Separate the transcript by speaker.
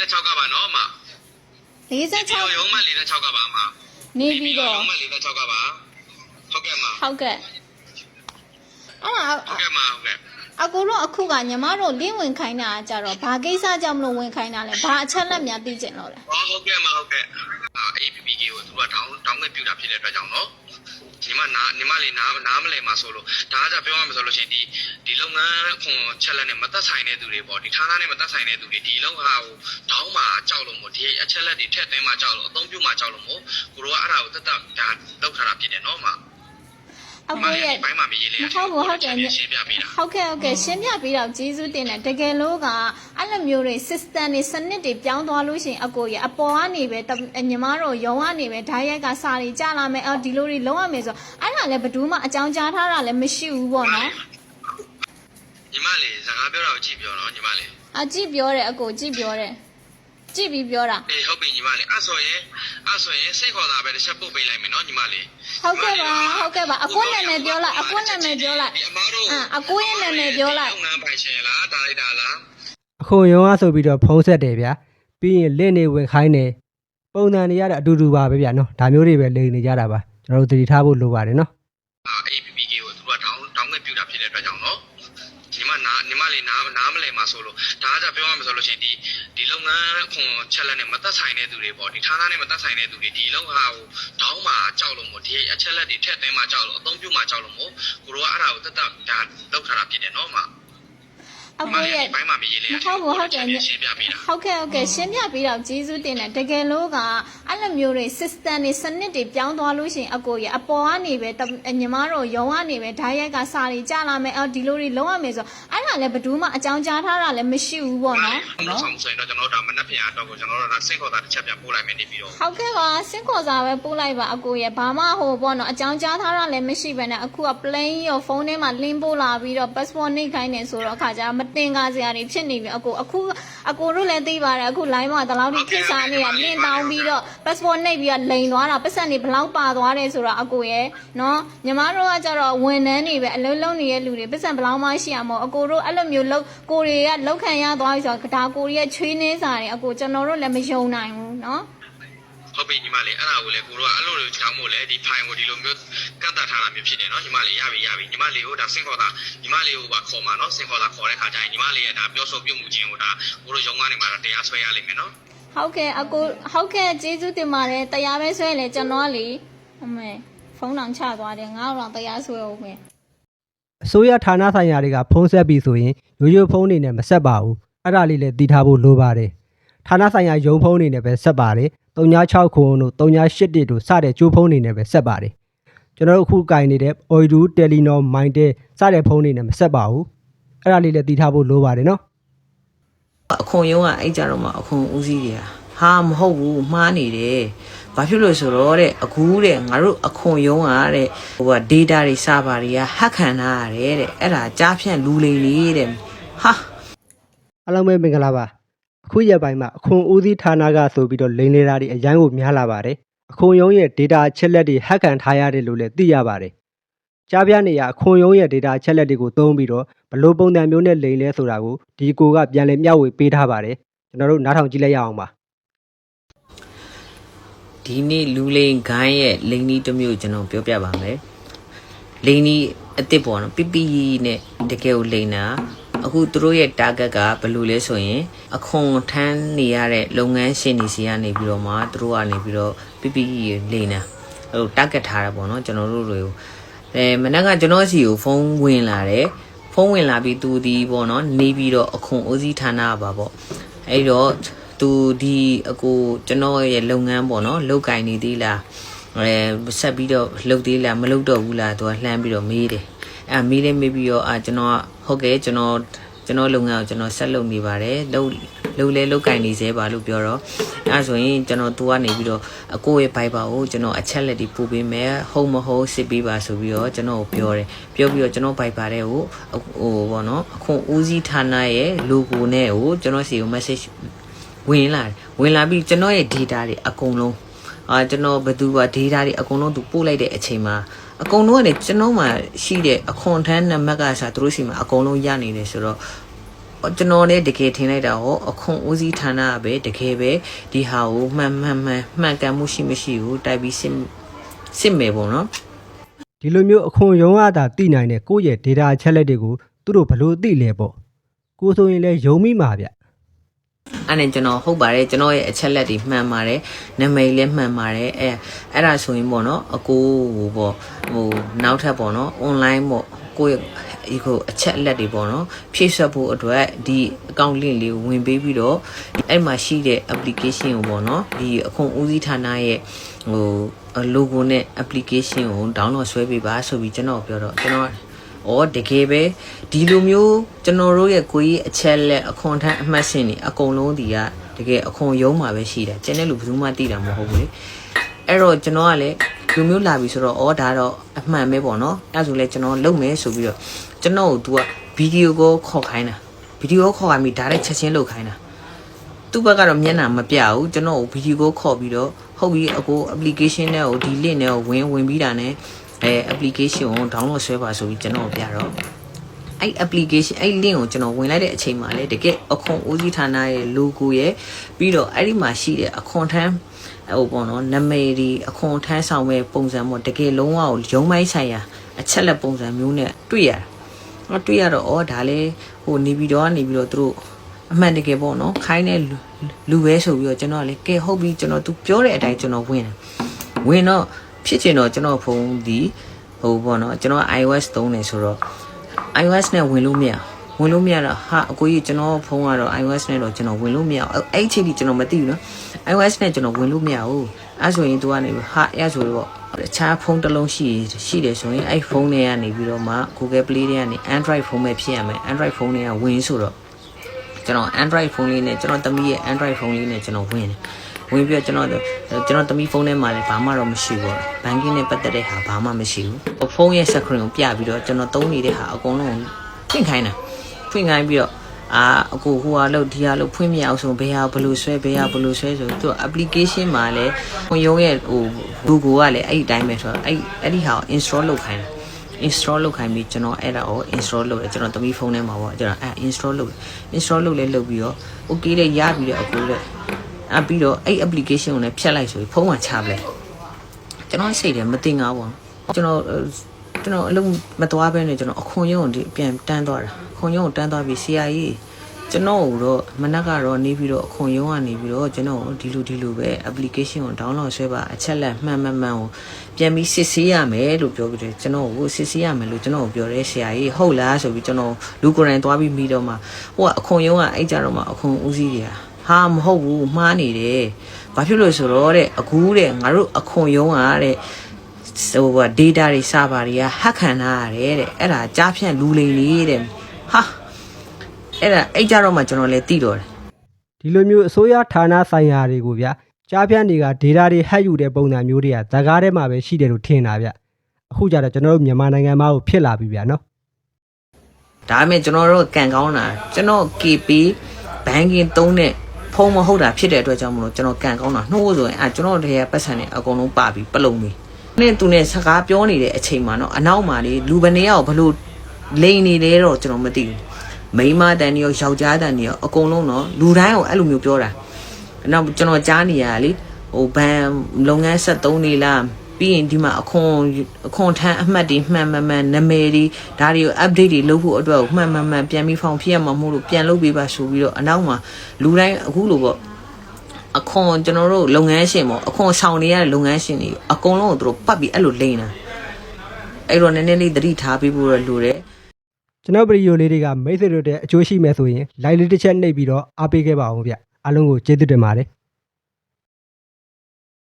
Speaker 1: 46ကပါနော်အမဒီလို
Speaker 2: 46
Speaker 1: ရုံးမ46ကပါအမ
Speaker 2: နေပြီးတော့
Speaker 1: ရုံးမ46ကပါဟုတ်ကဲ့အမ
Speaker 2: ဟုတ်ကဲ့အဲ့ဒါ
Speaker 1: ဟုတ်ကဲ့အမဟုတ်ကဲ့
Speaker 2: အကူတို့အခုကညီမတို့လင်းဝင်ခိုင်းတာကကြတော့ဘာကိစ္စကြောင့်မလို့ဝင်ခိုင်းတာလဲဘာအချက်လက်များသိကျင်လို့လဲ
Speaker 1: ဟောဟုတ်ကဲ့အမဟုတ်ကဲ့အာ APPK ကိုသူကတောင်းတောင်းခွင့်ပြုတာဖြစ်တဲ့အတွက်ကြောင့်နော် ညီမနာညီမလေးနားနားမလဲမှာဆိုလို့ဒါကကြပြောရမှာဆိုလို့ရှိရင်ဒီဒီလုပ်ငန်းခွန်ချက်လက်နဲ့မသက်ဆိုင်တဲ့သူတွေပေါ့ဒီဌာနနဲ့မသက်ဆိုင်တဲ့သူတွေဒီလုံးဟာကိုတောင်းမှာကြောက်လို့မို့ဒီအချက်လက်တွေထည့်သွင်းမှာကြောက်လို့အသုံးပြုမှာကြောက်လို့မို့ကိုတို့ကအဲ့ဒါကိုတက်တက်ဒါလောက်ထားတာဖြစ်တယ်နော်အမ
Speaker 2: အကူရဲ့
Speaker 1: ဒီပိုင်းမှာမရေးလေ
Speaker 2: ဟုတ်ဘူးဟုတ်တယ်
Speaker 1: ရှင်းပြပေးတာ
Speaker 2: ဟုတ်ကဲ့ဟုတ်ကဲ့ရှင်းပြပြီးတော့ကျေးဇူးတင်တယ်တကယ်လို့ကအဲ့လိုမျိုးတွေ system တွေစနစ်တွေပြောင်းသွားလို့ရှိရင်အကိုရအပေါ်ကနေပဲတညီမတို့ရုံကနေပဲဓာတ်ရိုက်ကစာတွေကြာလာမယ်အော်ဒီလိုတွေလုံးဝမယ်ဆိုအဲ့ဒါလည်းဘယ်သူမှအကြောင်းကြားထားတာလည်းမရှိဘူးပေါ့နော်
Speaker 1: ညီမလေးစကားပြောတာကိုကြည့်ပြောနော်ညီမလေး
Speaker 2: အကြည့်ပြောတယ်အကိုကြည့်ပြောတယ် ကြည့်ပြီးပြောတာ
Speaker 1: အေးဟုတ်ပြီညီမလေးအဲ့ဆိုရင်အဲ့ဆိုရင်စိတ်ခေါ်တာပဲတစ်ချက်ပုတ်ပေးလိုက်မယ်နော်ညီမလေး
Speaker 2: ဟုတ်ကဲ့ပါဟုတ်ကဲ့ပါအကိုနာမည်ပြောလိုက်အကိုနာမည်ပြောလိုက်
Speaker 1: ဒီအမားတို့
Speaker 2: အာအကိုရဲ့နာမည်ပြောလိုက်
Speaker 1: လုပ်ငန်းပိုင်ရှင်လားဒါလိုက်တာလား
Speaker 3: အခုရုံးအားဆိုပြီးတော့ဖုံးဆက်တယ်ဗျာပြီးရင်လက်နေဝင်ခိုင်းတယ်ပုံစံတွေရတဲ့အတူတူပါပဲဗျာနော်ဒါမျိုးတွေပဲလိန်နေကြတာပါကျွန်တော်တို့သတိထားဖို့လိုပါတယ်နော်
Speaker 1: အာ ညီမနာညီမလေးနားနားမလဲမှာဆိုလို့ဒါကကြပြောရမှာဆိုလို့ရှိရင်ဒီဒီလုပ်ငန်းခွန်ချက်လက်နဲ့မသက်ဆိုင်တဲ့သူတွေပေါ့ဒီဌာနနဲ့မသက်ဆိုင်တဲ့သူတွေဒီလုံးဟာကိုတောင်းမှာကြောက်လို့မို့ဒီအချက်လက်တွေထည့်သွင်းမှာကြောက်လို့အသုံးပြုမှာကြောက်လို့မို့ကိုတို့ကအဲ့ဒါကိုတက်တက်ဒါလောက်ထားတာဖြစ်တယ်နော်အမ
Speaker 2: အကိုရဲ့
Speaker 1: ဒီပိုင်းမှာမရေးလေ
Speaker 2: ဟုတ်ဘူးဟုတ်တယ်
Speaker 1: ရှင်းပြပေးတာ
Speaker 2: ဟုတ်ကဲ့ဟုတ်ကဲ့ရှင်းပြပြီးတော့ကျေးဇူးတင်တယ်တကယ်လို့ကအဲ့လိုမျိုးတွေ system တွေစနစ်တွေပြောင်းသွားလို့ရှိရင်အကိုရအပေါ်ကနေပဲတညီမတို့ရုံကနေပဲဓာတ်ရိုက်ကစာတွေကြာလာမယ်အော်ဒီလိုတွေလုံးဝမယ်ဆိုအဲ့ဒါလည်းဘယ်သူမှအကြောင်းကြားထားတာလည်းမရှိဘူးပေါ့နော်
Speaker 1: နော်ဆောင်ဆိုရင်တော့ကျွန်တော်တို့ဒါမနက်ဖြန်တော့ကိုကျွန်တော်တို့ဒါစိတ်ခေါ်တာတစ်ချက်ပြန်ပို့လိုက်မယ်နေပြီးတော့
Speaker 2: ဟုတ်ကဲ့ပါစင်ခေါ်စာပဲပို့လိုက်ပါအကိုရဘာမှဟိုပေါ့နော်အကြောင်းကြားထားတာလည်းမရှိဘဲနဲ့အခုက plane ရောဖုန်းထဲမှာ link ပို့လာပြီးတော့ passport နှိပ်ခိုင်းနေဆိုတော့အခါကျမတင်ကားစရာတွေဖြစ်နေပြီအကိုအခုအကိုတို့လည်းသိပါတယ်အခု line မှာတလောက်ထိခိစားနေတာ link တောင်းပြီးတော့ passport နှိပ်ပြီးတော့လိန်သွားတာပတ်စံတွေဘလောက်ပါသွားတယ်ဆိုတော့အကိုရဲ့နော်ညီမတို့ကကြတော့ဝန်ထမ်းတွေပဲအလုံးလုံးနေတဲ့လူတွေပတ်စံဘလောက်မှရှိရမို့အကိုတို့အဲ့လိုမျိုးလောက်ကိုတွေကလောက်ခံရသွားပြီဆိုတော့ဒါကိုတွေကချွေးနှင်းစာတွေအကိုကျွန်တော်တို့လည်းမယုံနိုင်ဘူးနော်
Speaker 1: ဟုတ်ပြီညီမလေးအဲ့ဒါကိုလေကိုတို့ကအဲ့လိုလိုကြောင်းမို့လေဒီ file ကိုဒီလိုမျိုးကန့်တတ်ထားတာမျိုးဖြစ်တယ်နော်ညီမလေးရပြီရပြီညီမလေးကိုဒါစိတ်ခေါ်တာညီမလေးကိုပါခေါ်မှာနော်စိတ်ခေါ်တာခေါ်တဲ့ခါကျရင်ညီမလေးရဲ့ဒါပြောဆိုပြုမှုခြင်းကိုဒါကိုတို့ရုံးကနေမှာတော့တရားဆွဲရလိမ့်မယ်နော်
Speaker 2: ဟုတ်ကဲ့အကိုဟုတ်ကဲ့ကျေးဇူးတင်ပါတယ်တရားပဲဆွဲလေကျွန်တော်ကလေအမေဖုန်းတောင်ချသွားတယ်ငါ့တော့တရားဆွဲအောင်မယ်
Speaker 3: အစိုးရဌာနဆိုင်ရာတွေကဖုံးဆက်ပြီဆိုရင်ရိုးရိုးဖုံးနေနဲ့မဆက်ပါဘူးအဲ့ဒါလေးလည်းသိထားဖို့လိုပါတယ်ဌာနဆိုင်ရာရုံးဖုံးနေနဲ့ပဲဆက်ပါတယ်36ခုတို့38တို့စတဲ့ကျိုးဖုံးနေနဲ့ပဲဆက်ပါတယ်ကျွန်တော်တို့အခုကင်နေတဲ့ Oidu Telenor Mindel စတဲ့ဖုံးနေနဲ့မဆက်ပါဘူးအဲ့ဒါလေးလည်းသိထားဖို့လိုပါတယ်နော်
Speaker 4: အခွန်ရုံးကအဲ့ကြတော့မှအခွန်ဦးစီးတွေကဟာမဟုတ်ဘူးမှားနေတယ်ဘာဖြစ်လို့ဆိုတော့တဲ့အခုတဲ့ငါတို့အခွန်ရုံးကတဲ့ဟိုက data တွေ server တွေက hack ခံထားရတယ်တဲ့အဲ့ဒါကြားဖြန့်လူလိမ်လေးတဲ့ဟာ
Speaker 3: အားလုံးပဲမင်္ဂလာပါအခုရက်ပိုင်းမှာအခွန်ဦးစီးဌာနကဆိုပြီးတော့လိန်နေတာတွေအရန်ကိုများလာပါတယ်အခွန်ရုံးရဲ့ data အချက်လက်တွေ hack ခံထားရတယ်လို့လည်းသိရပါတယ် ကြားပြနေရအခွန်ရုံးရဲ့ data အချက်လက်တွေကိုသုံးပြီးတော့ဘယ်လို့ပုံစံမျိုးနဲ့လိန်လဲဆိုတာကိုဒီကိုကပြန်လည်မျှဝေပေးထားပါတယ်ကျွန်တော်တို့နားထောင်ကြည့်လိုက်ရအောင်ပါ
Speaker 4: ဒီနေ့လူလိမ်ခိုင်းရဲ့လိန်နီးတစ်မျိုးကျွန်တော်ပြောပြပါမယ်လိန်နီးအစ်စ်ပေါ့နော် PPE နဲ့တကယ်ကိုလိန်တာအခုသူတို့ရဲ့ target ကဘယ်လိုလဲဆိုရင်အခွန်ထမ်းနေရတဲ့လုပ်ငန်းရှင်တွေစီကနေပြီးတော့မှသူတို့ကနေပြီးတော့ PPE ကိုလိန်တာအဲ့လို target ထားတာပေါ့နော်ကျွန်တော်တို့တွေကို အဲမနက်ကကျွန်တော်စီကိုဖုန်းဝင်လာတယ်ဖုန်းဝင်လာပြီးသူဒီပေါ့နော်နေပြီးတော့အခွန်ဦးစီးဌာနပါပေါ့အဲ့တော့သူဒီအကိုကျွန်တော်ရဲ့လုပ်ငန်းပေါ့နော်လောက်ကင်နေသေးလားအဲဆက်ပြီးတော့လုပ်သေးလားမလုပ်တော့ဘူးလားသူကလှမ်းပြီးတော့မေးတယ်အဲမေးလေးမေးပြီးတော့အာကျွန်တော်ကဟုတ်ကဲ့ကျွန်တော် ကျွန်တော်လုပ်ငန်းကိုကျွန်တော်ဆက်လုပ်နေပါတယ်လုပ်လုပ်လဲလုပ်ကင်နေသေးပါလို့ပြောတော့အဲဆိုရင်ကျွန်တော်သူကနေပြီးတော့အကိုရဲ့ Viber ကိုကျွန်တော်အချက်လက်တွေပို့ပေးမယ်ဟုတ်မဟုတ်စစ်ပေးပါဆိုပြီးတော့ကျွန်တော်ကိုပြောတယ်ပြောပြီးတော့ကျွန်တော် Viber တဲ့ကိုဟိုပေါ့နော်အခုဦးစီးဌာနရဲ့ logo နဲ့ကိုကျွန်တော်စီကို message ဝင်လာတယ်ဝင်လာပြီးကျွန်တော်ရဲ့ data တွေအကုန်လုံးအာကျွန်တော်ဘယ်သူက data တွေအကုန်လုံးသူပို့လိုက်တဲ့အချိန်မှာ အကုန်လုံးကလည်းကျွန်တော်မှရှိတဲ့အခွန်ထမ်းနံပါတ်ကစားသူတို့စီမှာအကုန်လုံးရနေတယ်ဆိုတော့ကျွန်တော်လည်းတကယ်ထင်လိုက်တာဟောအခွန်ဦးစီးဌာနကပဲတကယ်ပဲဒီဟာကိုမှန်မှန်မှန်မှန်ကန်မှုရှိမရှိကိုတိုက်ပြီးစစ်စစ်မယ်ပေါ့နော်
Speaker 3: ဒီလိုမျိုးအခွန်ရုံးရတာသိနိုင်တဲ့ကိုယ့်ရဲ့ data အချက်လက်တွေကိုသူတို့ဘယ်လို့သိလဲပေါ့ကိုဆိုရင်လည်းယုံမိမှာဗျ
Speaker 4: အဲ့နဲ့ကျွန်တော်ဟုတ်ပါတယ်ကျွန်တော်ရဲ့အချက်လက်တွေမှန်ပါတယ်နာမည်လည်းမှန်ပါတယ်အဲအဲ့ဒါဆိုရင်ပေါ့နော်အကိုဟိုပေါ့ဟိုနောက်ထပ်ပေါ့နော် online ပေါ့ကိုယ့်ရဲ့ဒီကိုအချက်အလက်တွေပေါ့နော်ဖြည့်ဆွတ်ဖို့အတွက်ဒီ account link လေးကိုဝင်ပေးပြီးတော့အဲ့မှာရှိတဲ့ application ကိုပေါ့နော်ဒီအခွန်ဦးစီးဌာနရဲ့ဟို logo နဲ့ application ကို download ဆွဲပေးပါဆိုပြီးကျွန်တော်ပြောတော့ကျွန်တော်။ အော်တကယ်ပဲဒီလိုမျိုးကျွန်တော်တို့ရဲ့ကိုကြီးအချက်လက်အခွန်ထမ်းအမှတ်စဉ်တွေအကုန်လုံးဒီကတကယ်အခွန်ရုံးမှာပဲရှိတယ်။ကျန်တဲ့လူဘယ်သူမှသိတာမဟုတ်ဘူးလေ။အဲ့တော့ကျွန်တော်ကလည်းဒီလိုမျိုးလာပြီဆိုတော့အော်ဒါတော့အမှန်ပဲပေါ့နော်။အဲ့ဒါဆိုလဲကျွန်တော်လုပ်မယ်ဆိုပြီးတော့ကျွန်တော်ကို तू ကဗီဒီယိုကိုခေါ်ခိုင်းတာ။ဗီဒီယိုခေါ်ခိုင်းပြီးဒါလည်းချက်ချင်းလုပ်ခိုင်းတာ။သူ့ဘက်ကတော့မျက်နှာမပြဘူးကျွန်တော်ကိုဗီဒီယိုကိုခေါ်ပြီးတော့ဟုတ်ပြီအကို application နဲ့ကိုဒီ link နဲ့ကိုဝင်ဝင်ပြီးတာနဲ့ အဲ application ကို download ဆွဲပါဆိုပြီးကျွန်တော်ကိုပြတော့အဲ့ application အဲ့ link ကိုကျွန်တော်ဝင်လိုက်တဲ့အချိန်မှာလေတကယ်အခွန်ဦးစီးဌာနရဲ့ logo ရဲ့ပြီးတော့အဲ့ဒီမှာရှိတဲ့အခွန်ထမ်းဟိုပေါ့နော်နာမည်ဒီအခွန်ထမ်းဆောင်မဲ့ပုံစံပေါ့တကယ်လုံးဝကိုရုံးမိုင်းဆိုင်ရာအချက်လက်ပုံစံမျိုးနဲ့တွေ့ရတယ်။တော့တွေ့ရတော့ဩဒါလေဟိုနေပြီးတော့ကနေပြီးတော့သူတို့အမှန်တကယ်ပေါ့နော်ခိုင်းတဲ့လူလူပဲဆိုပြီးတော့ကျွန်တော်ကလေကဲဟုတ်ပြီကျွန်တော် तू ပြောတဲ့အတိုင်းကျွန်တော်ဝင်တယ်ဝင်တော့ ဖြစ်ချင်တော့ကျွန်တော်ဖုန်းဒီဟိုပေါ့နော်ကျွန်တော် iOS သုံးနေဆိုတော့ iOS နဲ့ဝင်လို့မရဝင်လို့မရတော့ဟာအကိုကြီးကျွန်တော်ဖုန်းကတော့ iOS နဲ့တော့ကျွန်တော်ဝင်လို့မရအဲ့အဲ့အချိန်ထိကျွန်တော်မသိဘူးနော် iOS နဲ့ကျွန်တော်ဝင်လို့မရဘူးအဲ့ဆိုရင် तू ကနေဟာအဲ့ဆိုတော့တခြားဖုန်းတစ်လုံးရှိရှိတယ်ဆိုရင်အဲ့ဖုန်းတွေကနေပြီးတော့မှ Google Play တွေကနေ Android ဖုန်းပဲဖြစ်ရမယ် Android ဖုန်းတွေကဝင်ဆိုတော့ကျွန်တော် Android ဖုန်းလေးနဲ့ကျွန်တော်သမီးရဲ့ Android ဖုန်းလေးနဲ့ကျွန်တော်ဝင်တယ် ဝင်ပြီးတော့ကျွန်တော်ကျွန်တော်သမီးဖုန်းထဲမှာလည်းဘာမှတော့မရှိဘူး။ banking နဲ့ပတ်သက်တဲ့ဟာဘာမှမရှိဘူး။ဖုန်းရဲ့ screen ကိုပြပြီးတော့ကျွန်တော်သုံးနေတဲ့ဟာအကုန်လုံးဖွင့်ခိုင်းတာ။ဖွင့်ခိုင်းပြီးတော့အာအကိုဟိုဟာလို့ဒီဟာလို့ဖွင့်မရအောင်ဆိုဘယ်ဟာဘယ်လိုဆွဲဘယ်ဟာဘယ်လိုဆွဲဆိုသူ application မှာလည်းခွန်ရုံးရဲ့ဟို Google ကလည်းအဲ့ဒီအတိုင်းပဲဆိုတော့အဲ့အဲ့ဒီဟာကို install လုပ်ခိုင်းတာ install လုပ်ခိုင်းပြီးကျွန်တော်အဲ့ဒါကို install လုပ်တယ်ကျွန်တော်သမီးဖုန်းထဲမှာပေါ့ကျွန်တော်အဲ့ install လုပ်တယ် install လုပ်လဲလုပ်ပြီးတော့ okay လေရပြီးတော့အခုလေ အပြီးတော့အဲ့ application ကိုလည်းဖြတ်လိုက်ဆိုပြီးဖုန်းမှာချပလိုက်ကျွန်တော်စိတ်တယ်မတင်ငါပေါ့ကျွန်တော်ကျွန်တော်အလုံးမသွားဘဲနဲ့ကျွန်တော်အခွန်ရုံဒီပြန်တန်းသွားတာခွန်ရုံကိုတန်းသွားပြီး CIA ကျွန်တော်တို့မနက်ကတော့နေပြီးတော့အခွန်ရုံးကနေပြီးတော့ကျွန်တော်ဒီလိုဒီလိုပဲ application ကို download ဆွဲပါအချက်လက်မှန်မှန်မှန်ကိုပြန်ပြီးစစ်ဆေးရမယ်လို့ပြောပြီးတယ်ကျွန်တော်ကိုစစ်ဆေးရမယ်လို့ကျွန်တော်ကိုပြောတယ်ဆရာကြီးဟုတ်လားဆိုပြီးကျွန်တော်လူကိုယ်တိုင်သွားပြီးမိတော့မှဟိုကအခွန်ရုံးကအဲ့ကြတော့မှအခွန်ဦးစီးတွေက ဟာမဟုတ်ဘူးမှားနေတယ်ဘာဖြစ်လို့ဆိုတော့တဲ့အခုတဲ့ငါတို့အခွန်ရုံးကတဲ့ဟိုက data တွေ server တွေက hack ခံထားရတယ်တဲ့အဲ့ဒါကြားဖြန့်လူလိမ်နေတဲ့ဟာအဲ့ဒါအဲ့ကြတော့မှကျွန်တော်လည်းသိတော့တယ်
Speaker 3: ဒီလိုမျိုးအစိုးရဌာနဆိုင်ရာတွေကိုဗျကြားဖြန့်တွေက data တွေ hack ယူတဲ့ပုံစံမျိုးတွေကဇာကားထဲမှာပဲရှိတယ်လို့ထင်တာဗျအခုကျတော့ကျွန်တော်တို့မြန်မာနိုင်ငံမှာကိုဖြစ်လာပြီဗျနော်
Speaker 4: ဒါပေမဲ့ကျွန်တော်တို့ကန်ကောင်းတာကျွန်တော် KP banking သုံးတဲ့ ဖုန်းမဟုတ်တာဖြစ်တဲ့အတွက်ကြောင့်မလို့ကျွန်တော်ကန်ကောင်းတာနှိုးဆိုရင်အဲကျွန်တော်တည်းရဲ့ပတ်စံနဲ့အကုန်လုံးပါပြီးပလုံပြီးနဲ့သူနဲ့စကားပြောနေတဲ့အချိန်မှာတော့အနောက်မှာလေလူဘယ်နှစ်ယောက်ဘလို့လိန်နေလဲတော့ကျွန်တော်မသိဘူးမိန်းမတန်တွေရောယောက်ျားတန်တွေရောအကုန်လုံးတော့လူတိုင်းကိုအဲ့လိုမျိုးပြောတာနောက်ကျွန်တော်ကြားနေရတာလေဟိုဘန်လုပ်ငန်းဆက်သုံးနေလား ပြီးရင်ဒီမှာအခွန်အခွန်ထမ်းအမှတ်တွေမှန်မှန်မှန်နာမည်တွေဒါတွေကို update တွေလုပ်ဖို့အတွက်ကိုမှန်မှန်မှန်ပြန်ပြီးဖောင်ဖြစ်ရမှာမဟုတ်လို့ပြန်လုပ်ပေးပါဆိုပြီးတော့အနောက်မှာလူတိုင်းအခုလိုပေါ့အခွန်ကျွန်တော်တို့လုပ်ငန်းရှင်ပေါ့အခွန်ဆောင်နေရတဲ့လုပ်ငန်းရှင်တွေအကုန်လုံးကိုသူတို့ပတ်ပြီးအဲ့လိုလိမ့်တာအဲ့တော့နည်းနည်းလေးသတိထားပေးဖို့တော့လိုတယ်
Speaker 3: ကျွန်တော်ဗီဒီယိုလေးတွေကမိတ်ဆွေတို့တဲ့အကျိုးရှိမဲ့ဆိုရင် like လေးတစ်ချက်နှိပ်ပြီးတော့အားပေးခဲ့ပါအောင်ဗျအားလုံးကိုကျေးဇူးတင်ပါတယ်